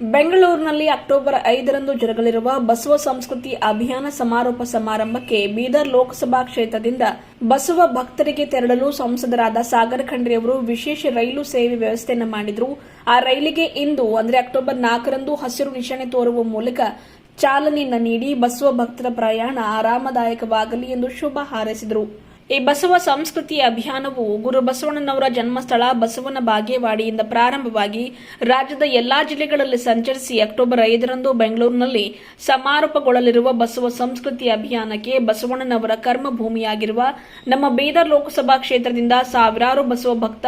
ಬೆಂಗಳೂರಿನಲ್ಲಿ ಅಕ್ಟೋಬರ್ ಐದರಂದು ಜರುಗಲಿರುವ ಬಸವ ಸಂಸ್ಕೃತಿ ಅಭಿಯಾನ ಸಮಾರೋಪ ಸಮಾರಂಭಕ್ಕೆ ಬೀದರ್ ಲೋಕಸಭಾ ಕ್ಷೇತ್ರದಿಂದ ಬಸವ ಭಕ್ತರಿಗೆ ತೆರಳಲು ಸಂಸದರಾದ ಸಾಗರ ಖಂಡ್ರೆಯವರು ವಿಶೇಷ ರೈಲು ಸೇವೆ ವ್ಯವಸ್ಥೆಯನ್ನು ಮಾಡಿದ್ರು. ಆ ರೈಲಿಗೆ ಇಂದು, ಅಂದರೆ ಅಕ್ಟೋಬರ್ ನಾಲ್ಕರಂದು ಹಸಿರು ನಿಶಾನೆ ತೋರುವ ಮೂಲಕ ಚಾಲನೆಯನ್ನು ನೀಡಿ ಬಸವ ಭಕ್ತರ ಪ್ರಯಾಣ ಆರಾಮದಾಯಕವಾಗಲಿ ಎಂದು ಶುಭ ಹಾರೈಸಿದರು. ಈ ಬಸವ ಸಂಸ್ಕೃತಿ ಅಭಿಯಾನವು ಗುರು ಬಸವಣ್ಣನವರ ಜನ್ಮಸ್ಥಳ ಬಸವನ ಬಾಗೇವಾಡಿಯಿಂದ ಪ್ರಾರಂಭವಾಗಿ ರಾಜ್ಯದ ಎಲ್ಲಾ ಜಿಲ್ಲೆಗಳಲ್ಲಿ ಸಂಚರಿಸಿ ಅಕ್ಟೋಬರ್ ಐದರಂದು ಬೆಂಗಳೂರಿನಲ್ಲಿ ಸಮಾರೋಪಗೊಳ್ಳಲಿರುವ ಬಸವ ಸಂಸ್ಕೃತಿ ಅಭಿಯಾನಕ್ಕೆ ಬಸವಣ್ಣನವರ ಕರ್ಮಭೂಮಿಯಾಗಿರುವ ನಮ್ಮ ಬೀದರ್ ಲೋಕಸಭಾ ಕ್ಷೇತ್ರದಿಂದ ಸಾವಿರಾರು ಬಸವ ಭಕ್ತ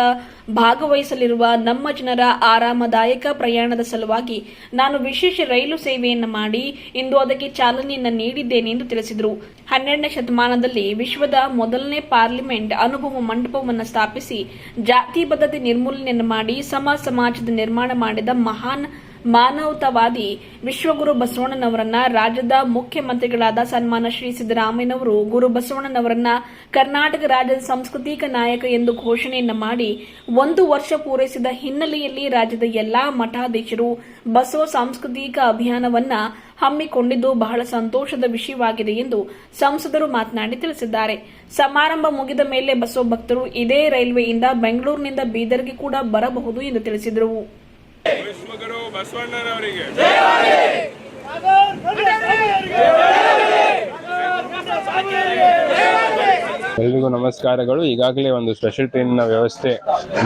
ಭಾಗವಹಿಸಲಿರುವ ನಮ್ಮ ಜನರ ಆರಾಮದಾಯಕ ಪ್ರಯಾಣದ ಸಲುವಾಗಿ ನಾನು ವಿಶೇಷ ರೈಲು ಸೇವೆಯನ್ನು ಮಾಡಿ ಇಂದು ಅದಕ್ಕೆ ಚಾಲನೆಯನ್ನು ನೀಡಿದ್ದೇನೆ ಎಂದು ತಿಳಿಸಿದರು. ಹನ್ನೆರಡನೇ ಶತಮಾನದಲ್ಲಿ ವಿಶ್ವದ ಮೊದಲನೇ ಪಾರ್ಲಿಮೆಂಟ್ ಅನುಭವ ಮಂಟಪವನ್ನು ಸ್ಥಾಪಿಸಿ ಜಾತಿ, ಬದ್ಧತೆ, ನಿರ್ಮೂಲನೆಯನ್ನು ಮಾಡಿ ಸಮ ಸಮಾಜದ ನಿರ್ಮಾಣ ಮಾಡಿದ ಮಹಾನ್ ಮಾನವತಾವಾದಿ ವಿಶ್ವಗುರು ಬಸವಣ್ಣನವರನ್ನ ರಾಜ್ಯದ ಮುಖ್ಯಮಂತ್ರಿಗಳಾದ ಸನ್ಮಾನ ಶ್ರೀ ಸಿದ್ದರಾಮಯ್ಯನವರು, ಗುರು ಬಸವಣ್ಣನವರನ್ನ ಕರ್ನಾಟಕ ರಾಜ್ಯದ ಸಾಂಸ್ಕೃತಿಕ ನಾಯಕ ಎಂದು ಘೋಷಣೆಯನ್ನು ಮಾಡಿ ಒಂದು ವರ್ಷ ಪೂರೈಸಿದ ಹಿನ್ನೆಲೆಯಲ್ಲಿ ರಾಜ್ಯದ ಎಲ್ಲಾ ಮಠಾಧೀಶರು ಬಸವ ಸಾಂಸ್ಕೃತಿಕ ಅಭಿಯಾನವನ್ನ ಹಮ್ಮಿಕೊಂಡಿದ್ದು ಬಹಳ ಸಂತೋಷದ ವಿಷಯವಾಗಿದೆ ಎಂದು ಸಂಸದರು ಮಾತನಾಡಿ ತಿಳಿಸಿದ್ದಾರೆ. ಸಮಾರಂಭ ಮುಗಿದ ಮೇಲೆ ಬಸವ ಭಕ್ತರು ಇದೇ ರೈಲ್ವೆಯಿಂದ ಬೆಂಗಳೂರಿನಿಂದ ಬೀದರ್ಗೆ ಕೂಡ ಬರಬಹುದು ಎಂದು ತಿಳಿಸಿದರು. ವಿಶ್ವಗುರು ಬಸವಣ್ಣನವರಿಗೆ. ಎಲ್ರಿಗೂ ನಮಸ್ಕಾರಗಳು. ಈಗಾಗಲೇ ಒಂದು ಸ್ಪೆಷಲ್ ಟ್ರೈನ್ನ ವ್ಯವಸ್ಥೆ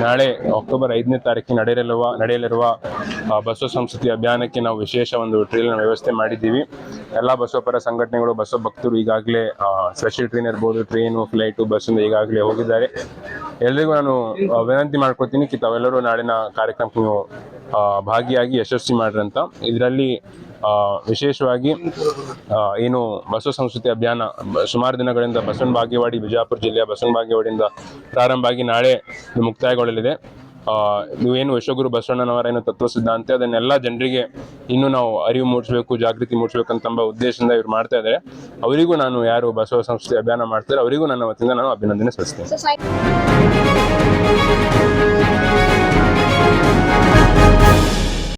ನಾಳೆ ಅಕ್ಟೋಬರ್ ಐದನೇ ತಾರೀಕಿಗೆ ನಡೆಯಲಿರುವ ನಡೆಯಲಿರುವ ಬಸವ ಸಂಸ್ಕೃತಿ ಅಭಿಯಾನಕ್ಕೆ ನಾವು ವಿಶೇಷ ಒಂದು ಟ್ರೈನ್ ವ್ಯವಸ್ಥೆ ಮಾಡಿದ್ದೀವಿ. ಎಲ್ಲ ಬಸವಪರ ಸಂಘಟನೆಗಳು, ಬಸವ ಭಕ್ತರು ಈಗಾಗಲೇ ಸ್ಪೆಷಲ್ ಟ್ರೈನ್ ಇರ್ಬೋದು ಟ್ರೈನು ಫ್ಲೈಟು ಬಸ್ಸಿಂದ ಈಗಾಗಲೇ ಹೋಗಿದ್ದಾರೆ. ಎಲ್ರಿಗೂ ನಾನು ವಿನಂತಿ ಮಾಡ್ಕೊತೀನಿ ಕಿ, ತಾವೆಲ್ಲರೂ ನಾಳಿನ ಕಾರ್ಯಕ್ರಮಕ್ಕೆ ನೀವು ಭಾಗಿಯಾಗಿ ಯಶಸ್ವಿ ಮಾಡ್ರಿ ಅಂತ. ಇದರಲ್ಲಿ ವಿಶೇಷವಾಗಿ ಏನು ಬಸವ ಸಂಸ್ಕೃತಿ ಅಭಿಯಾನ ಸುಮಾರು ದಿನಗಳಿಂದ ಬಸವನ ಬಾಗೇವಾಡಿ, ಬಿಜಾಪುರ ಜಿಲ್ಲೆಯ ಬಸವನ ಬಾಗೇವಾಡಿಯಿಂದ ಪ್ರಾರಂಭ ಆಗಿ ನಾಳೆ ಮುಕ್ತಾಯಗೊಳ್ಳಲಿದೆ. ನೀವೇನು ಯಶೋಗುರು ಬಸವಣ್ಣನವರ ಏನು ತತ್ವ ಸಿದ್ಧಾಂತ, ಅದನ್ನೆಲ್ಲ ಜನರಿಗೆ ಇನ್ನೂ ನಾವು ಅರಿವು ಮೂಡಿಸಬೇಕು, ಜಾಗೃತಿ ಮೂಡಿಸ್ಬೇಕಂತೆಂಬ ಉದ್ದೇಶದಿಂದ ಇವ್ರು ಮಾಡ್ತಾ ಇದ್ದಾರೆ. ಅವರಿಗೂ ನಾನು ಯಾರು ಬಸವ ಸಂಸ್ಥೆ ಅಭಿಯಾನ ಮಾಡ್ತಾರೆ ಅವರಿಗೂ ನನ್ನ ವತಿಯಿಂದ ನಾನು ಅಭಿನಂದನೆ ಸಲ್ಲಿಸ್ತೇನೆ.